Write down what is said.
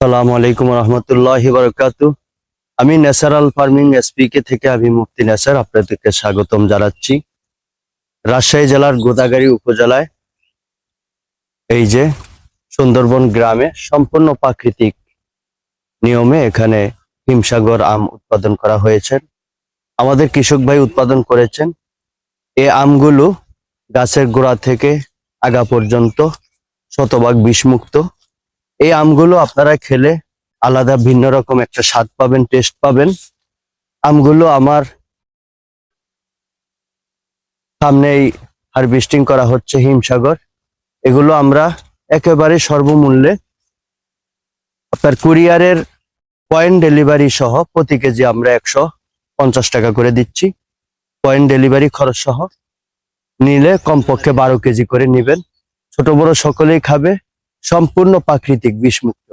আসসালামু আলাইকুম রহমতুল্লাহ বারকাতু। আমি ন্যাচারাল ফার্মিং এসপিকে থেকে আমি মুক্তি নেসার আপনাদেরকে স্বাগতম জানাচ্ছি। রাজশাহী জেলার গোদাগাড়ি উপজেলায় এই যে সুন্দরবন গ্রামে সম্পূর্ণ প্রাকৃতিক নিয়মে এখানে হিমসাগর আম উৎপাদন করা হয়েছে। আমাদের কৃষক ভাই উৎপাদন করেছেন। এই আমগুলো গাছের গোড়া থেকে আগা পর্যন্ত শতভাগ বিষমুক্ত। এই আমগুলো আপনারা খেলে আলাদা ভিন্ন রকম একটা স্বাদ পাবেন টেস্ট পাবেন। আমগুলো আমার সামনেই হারভেস্টিং করা হচ্ছে হিমসাগর। এগুলো আমরা একেবারে সর্বমূল্যে আপনার কুরিয়ারের পয়েন্ট ডেলিভারি সহ প্রতি কেজি আমরা একশো পঞ্চাশ টাকা করে দিচ্ছি। পয়েন্ট ডেলিভারি খরচ সহ। নিলে কমপক্ষে বারো কেজি করে নেবেন। ছোট বড় সকলেই খাবে। সম্পূর্ণ প্রাকৃতিক বিষমুক্ত।